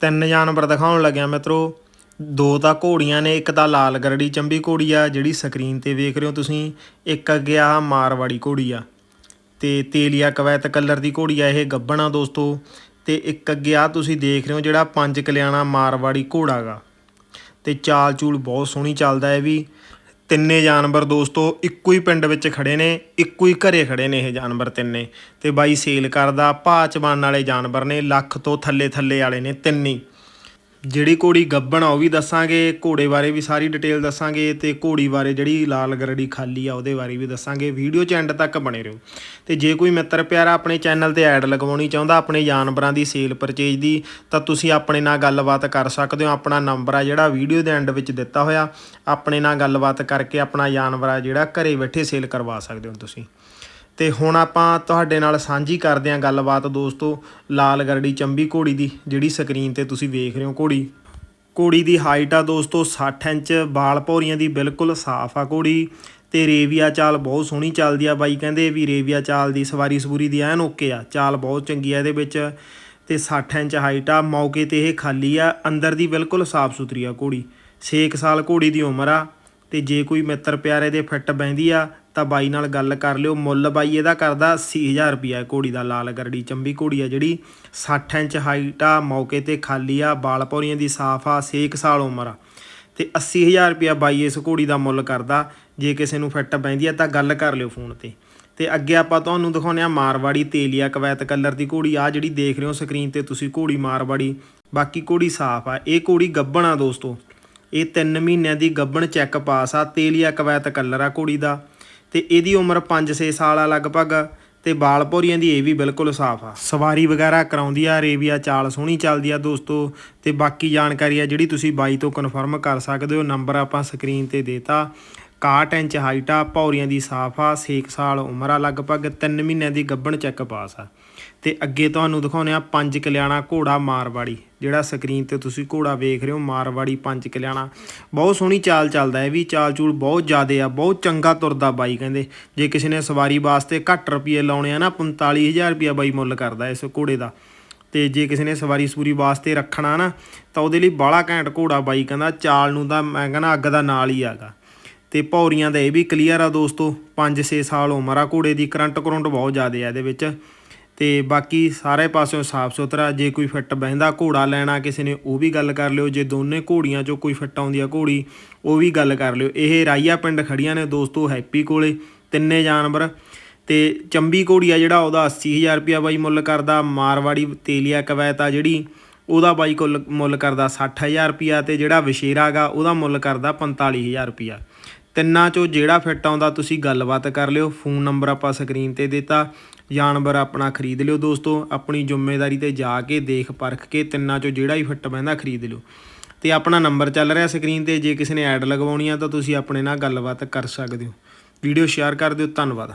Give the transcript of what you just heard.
ਤਿੰਨ ਜਾਨਵਰ ਦਿਖਾਉਣ ਲੱਗਿਆ ਮਿੱਤਰੋ। ਦੋ ਤਾਂ ਘੋੜੀਆਂ ਨੇ, ਇੱਕ ਤਾਂ ਲਾਲ ਗਰੜੀ ਚੰਬੀ ਘੋੜੀ ਆ, ਜਿਹੜੀ ਸਕਰੀਨ ਤੇ ਵੇਖ ਰਹੇ ਹੋ ਤੁਸੀਂ, ਇੱਕ ਅੱਗੇ ਆ ਮਾਰਵਾੜੀ ਘੋੜੀ ਆ। ਤੇ ਤੇਲੀਆ ਕਵੈਤ ਕਲਰ ਦੀ ਘੋੜੀ ਆ ਇਹ, ਗੱਬਣਾ ਦੋਸਤੋ। ਤੇ ਇੱਕ ਅੱਗੇ ਆ ਤੁਸੀਂ ਦੇਖ ਰਹੇ ਹੋ ਜਿਹੜਾ ਪੰਜ ਕਲਿਆਣਾ ਮਾਰਵਾੜੀ ਘੋੜਾ ਗਾ। ਤੇ ਚਾਲ ਚੂਲ ਬਹੁਤ ਸੋਹਣੀ ਚੱਲਦਾ ਹੈ ਵੀ। ਤਿੰਨੇ ਜਾਨਵਰ ਦੋਸਤੋ ਇੱਕੋ ਹੀ ਪਿੰਡ ਵਿੱਚ ਖੜੇ ਨੇ, ਇੱਕੋ ਹੀ ਘਰੇ ਖੜੇ ਨੇ ਇਹ ਜਾਨਵਰ ਤਿੰਨੇ। ਤੇ ਬਾਈ ਸੇਲ ਕਰਦਾ, ਭਾਅ ਬਣਨ ਵਾਲੇ ਜਾਨਵਰ ਨੇ, ਲੱਖ ਤੋਂ ਥੱਲੇ ਥੱਲੇ ਵਾਲੇ ਨੇ ਤਿੰਨੇ ਜਿਹੜੀ ਘੋੜੀ ਗੱਬਣ ਆ, ਉਹ ਵੀ ਦੱਸਾਂਗੇ, ਘੋੜੇ ਬਾਰੇ ਵੀ ਸਾਰੀ ਡਿਟੇਲ ਦੱਸਾਂਗੇ ਤੇ ਘੋੜੀ ਬਾਰੇ ਜਿਹੜੀ ਲਾਲ ਗਰੜੀ ਖਾਲੀ ਆ, ਉਹਦੇ ਬਾਰੇ ਵੀ ਦੱਸਾਂਗੇ। ਵੀਡੀਓ 'ਚ ਐਂਡ ਤੱਕ ਬਣੇ ਰਹੋ। ਤੇ ਜੇ ਕੋਈ ਮਿੱਤਰ ਪਿਆਰਾ ਆਪਣੇ ਚੈਨਲ ਤੇ ਐਡ ਲਗਵਾਉਣੀ ਚਾਹੁੰਦਾ, ਆਪਣੇ ਜਾਨਵਰਾਂ ਦੀ ਸੇਲ ਪਰਚੇਜ ਦੀ, ਤਾਂ ਤੁਸੀਂ ਆਪਣੇ ਨਾਲ ਗੱਲਬਾਤ ਕਰ ਸਕਦੇ ਹੋ। ਆਪਣਾ ਨੰਬਰ ਆ ਜਿਹੜਾ ਵੀਡੀਓ ਦੇ ਐਂਡ ਵਿੱਚ ਦਿੱਤਾ ਹੋਇਆ। ਆਪਣੇ ਨਾਲ ਗੱਲਬਾਤ ਕਰਕੇ ਆਪਣਾ ਜਾਨਵਰ ਆ ਜਿਹੜਾ ਘਰੇ ਬੈਠੇ ਸੇਲ ਕਰਵਾ ਸਕਦੇ ਹੋ ਤੁਸੀਂ। ਤੇ ਹੁਣ ਆਪਾਂ ਤੁਹਾਡੇ ਨਾਲ ਸਾਂਝੀ ਕਰਦੇ ਹਾਂ ਗੱਲਬਾਤ ਦੋਸਤੋ, ਲਾਲ ਗਰੜੀ ਚੰਬੀ ਘੋੜੀ ਦੀ, ਜਿਹੜੀ ਸਕਰੀਨ ਤੇ ਤੁਸੀਂ ਵੇਖ ਰਹੇ ਹੋ ਘੋੜੀ। ਘੋੜੀ ਦੀ ਹਾਈਟ ਆ ਦੋਸਤੋ 60 ਇੰਚ ਬਾਲ ਭੌਰੀਆਂ ਦੀ ਬਿਲਕੁਲ ਸਾਫ਼ ਆ ਘੋੜੀ। ਤੇ ਰੇਵੀਆ ਚਾਲ ਬਹੁਤ ਸੋਹਣੀ ਚੱਲਦੀ ਆ ਬਾਈ, ਕਹਿੰਦੇ ਵੀ ਰੇਵੀਆ ਚਾਲ ਦੀ ਸਵਾਰੀ ਸਬੂਰੀ ਦੀ ਐਨ ਓਕੇ ਆ, ਚਾਲ ਬਹੁਤ ਚੰਗੀ ਆ ਇਹਦੇ ਵਿੱਚ। ਤੇ 60 ਇੰਚ ਹਾਈਟ ਆ, ਮੌਕੇ ਤੇ ਇਹ ਖਾਲੀ ਆ, ਅੰਦਰ ਦੀ ਬਿਲਕੁਲ ਸਾਫ਼ ਸੁਥਰੀ ਆ ਘੋੜੀ। 6 ਸਾਲ ਘੋੜੀ ਦੀ ਉਮਰ ਆ, ਤੇ ਜੇ ਕੋਈ ਮਿੱਤਰ ਪਿਆਰੇ ਦੇ ਫਿੱਟ ਬੈਂਦੀ ਆ ਤਾਂ ਬਾਈ ਨਾਲ ਗੱਲ ਕਰ ਲਿਓ। ਮੁੱਲ ਬਾਈ ਇਹਦਾ ਕਰਦਾ 80000 ਰੁਪਿਆ ਘੋੜੀ ਦਾ ਲਾਲ ਗਰੜੀ ਚੰਬੀ ਘੋੜੀ ਆ ਜਿਹੜੀ। 60 ਇੰਚ ਹਾਈਟ ਆ, ਮੌਕੇ ਤੇ ਖਾਲੀ ਆ। ਬਾਲ ਪੌਰੀਆਂ ਦੀ ਸਾਫ਼ ਆ 6 ਸਾਲ ਉਮਰ ਆ। ਤੇ 80000 ਰੁਪਿਆ ਬਾਈ ਇਸ ਘੋੜੀ ਦਾ ਮੁੱਲ ਕਰਦਾ। ਜੇ ਕਿਸੇ ਨੂੰ ਫਿੱਟ ਪੈਂਦੀ ਆ ਤਾਂ ਗੱਲ ਕਰ ਲਿਓ ਫੋਨ ਤੇ। ਤੇ ਅੱਗੇ ਆਪਾਂ ਤੁਹਾਨੂੰ ਦਿਖਾਉਂਦੇ ਆ ਮਾਰਵਾੜੀ ਤੇਲੀਆ ਕਵੈਤ ਕਲਰ ਦੀ ਘੋੜੀ। ਆ ਜਿਹੜੀ ਦੇਖ ਰਹੇ ਹੋ ਸਕਰੀਨ ਤੇ ਤੁਸੀਂ ਘੋੜੀ ਮਾਰਵਾੜੀ। ਬਾਕੀ ਘੋੜੀ ਸਾਫ਼ ਆ। ਇਹ ਘੋੜੀ ਗੱਬਣ ਆ ਦੋਸਤੋ। ਇਹ 3 ਮਹੀਨਿਆਂ ਦੀ ਗੱਬਣ ਚੈੱਕ ਪਾਸ ਆ। ਤੇਲੀਆ ਕਵੈਤ ਕਲਰ ਆ ਘੋੜੀ ਦਾ। ਤੇ ਇਹਦੀ ਉਮਰ 5-6 ਸਾਲ ਆ ਲਗਭਗ, ਤੇ ਬਾਲ ਭੌਰੀਆਂ ਦੀ ਇਹ ਵੀ ਬਿਲਕੁਲ ਸਾਫ਼ ਆ। ਸਵਾਰੀ ਵਗੈਰਾ ਕਰਾਉਂਦੀ ਆ, ਰੇਵੀਆ ਚਾਲ ਸੋਹਣੀ ਚੱਲਦੀ ਆ ਦੋਸਤੋ, ਤੇ ਬਾਕੀ ਜਾਣਕਾਰੀ ਆ ਜਿਹੜੀ ਤੁਸੀਂ ਬਾਈ ਤੋਂ ਕਨਫਰਮ ਕਰ ਸਕਦੇ ਹੋ, ਨੰਬਰ ਆਪਾਂ ਸਕਰੀਨ ਤੇ ਦੇਤਾ। 61 ਇੰਚ ਹਾਈਟ ਆ, ਭੌਰੀਆਂ ਦੀ ਸਾਫ਼ ਆ 6 ਸਾਲ ਉਮਰ ਆ ਲਗਭਗ 3 ਮਹੀਨਿਆਂ ਦੀ ਗੱਭਣ ਚੈੱਕ ਪਾਸ ਆ। ਤੇ ਅੱਗੇ ਤੁਹਾਨੂੰ ਦਿਖਾਉਂਦੇ ਆ ਪੰਜ ਕਲਿਆਣਾ ਘੋੜਾ ਮਾਰਵਾੜੀ, ਜਿਹੜਾ ਸਕਰੀਨ ਤੇ ਤੁਸੀਂ ਘੋੜਾ ਵੇਖ ਰਹੇ ਹੋ, ਮਾਰਵਾੜੀ ਪੰਜ ਕਲਿਆਣਾ। ਬਹੁਤ ਸੋਹਣੀ ਚਾਲ ਚੱਲਦਾ ਹੈ ਵੀ, ਚਾਲ ਚੂਲ ਬਹੁਤ ਜ਼ਿਆਦੇ ਆ, ਬਹੁਤ ਚੰਗਾ ਤੁਰਦਾ ਬਾਈ ਕਹਿੰਦੇ। ਜੇ ਕਿਸੇ ਨੇ ਸਵਾਰੀ ਵਾਸਤੇ ਘੱਟ ਰੁਪਏ ਲਾਉਣੇ ਆ ਨਾ 45000 ਰੁਪਏ ਬਾਈ ਮੁੱਲ ਕਰਦਾ ਇਸ ਘੋੜੇ ਦਾ। ਤੇ ਜੇ ਕਿਸੇ ਨੇ ਸਵਾਰੀ ਸੂਰੀ ਵਾਸਤੇ ਰੱਖਣਾ ਨਾ, ਤਾਂ ਉਹਦੇ ਲਈ ਬਾਲਾ ਘੈਂਟ ਘੋੜਾ ਬਾਈ ਕਹਿੰਦਾ, ਚਾਲ ਨੂੰ ਤਾਂ ਮੈਂ ਕਹਿੰਦਾ ਅੱਗ ਦਾ ਨਾਲ ਹੀ ਆਗਾ ਤੇ ਭੌਰੀਆਂ ਦਾ ਇਹ ਵੀ ਕਲੀਅਰ ਆ ਦੋਸਤੋ 5-6 ਸਾਲ ਉਮਰ ਆ ਘੋੜੇ ਦੀ, ਕਰੰਟ ਕਰੰਟ ਬਹੁਤ ਜ਼ਿਆਦੇ ਆ ਇਹਦੇ ਵਿੱਚ। ਤੇ ਬਾਕੀ ਸਾਰੇ ਪਾਸਿਓਂ ਸਾਫ਼ ਸੁਥਰਾ, ਜੇ ਕੋਈ ਫਿੱਟ ਬਹਿੰਦਾ ਘੋੜਾ ਲੈਣਾ ਕਿਸੇ ਨੇ, ਉਹ ਵੀ ਗੱਲ ਕਰ ਲਿਓ। ਜੇ ਦੋਨੇ ਘੋੜੀਆਂ ਚੋਂ ਕੋਈ ਫਿੱਟ ਆਉਂਦੀ ਆ ਘੋੜੀ, ਉਹ ਵੀ ਗੱਲ ਕਰ ਲਿਓ। ਇਹ ਰਾਈਆ ਪਿੰਡ ਖੜੀਆਂ ਨੇ ਦੋਸਤੋ, ਹੈਪੀ ਕੋਲੇ, ਤਿੰਨੇ ਜਾਨਵਰ। ਤੇ ਚੰਬੀ ਘੋੜੀ ਆ ਜਿਹੜਾ, ਉਹਦਾ 80000 ਰੁਪਿਆ ਬਾਈ ਮੁੱਲ ਕਰਦਾ। ਮਾਰਵਾੜੀ ਤੇਲੀਆ ਕਵੈਤ ਆ ਜਿਹੜੀ, ਉਹਦਾ ਬਾਈ ਕੋਲ ਮੁੱਲ ਕਰਦਾ 60000 ਰੁਪਿਆ ਤੇ ਜਿਹੜਾ ਵਿਸ਼ੇਰਾ ਗਾ, ਉਹਦਾ ਮੁੱਲ ਕਰਦਾ 45000 ਰੁਪਿਆ ਤਿੰਨਾਂ ਚੋਂ ਜਿਹੜਾ ਫਿੱਟ ਆਉਂਦਾ ਤੁਸੀਂ ਗੱਲਬਾਤ ਕਰ ਲਿਓ, ਫੋਨ ਨੰਬਰ ਆਪਾਂ ਸਕਰੀਨ ਤੇ ਦਿੱਤਾ, ਜਾਨਵਰ ਆਪਣਾ ਖਰੀਦ ਲਿਓ ਦੋਸਤੋ, ਆਪਣੀ ਜ਼ਿੰਮੇਵਾਰੀ ਤੇ ਜਾ ਕੇ ਦੇਖ ਪਰਖ ਕੇ ਤਿੰਨਾਂ ਚੋਂ ਜਿਹੜਾ ਹੀ ਫਿੱਟ ਬਹਿੰਦਾ ਖਰੀਦ ਲਿਓ। ਤੇ ਆਪਣਾ ਨੰਬਰ ਚੱਲ ਰਿਹਾ ਸਕਰੀਨ ਤੇ, ਜੇ ਕਿਸੇ ਨੇ ਐਡ ਲਗਵਾਉਣੀ ਆ ਤਾਂ ਤੁਸੀਂ ਆਪਣੇ ਨਾਲ ਗੱਲਬਾਤ ਕਰ ਸਕਦੇ ਹੋ। ਵੀਡੀਓ ਸ਼ੇਅਰ ਕਰ ਦਿਓ, ਧੰਨਵਾਦ।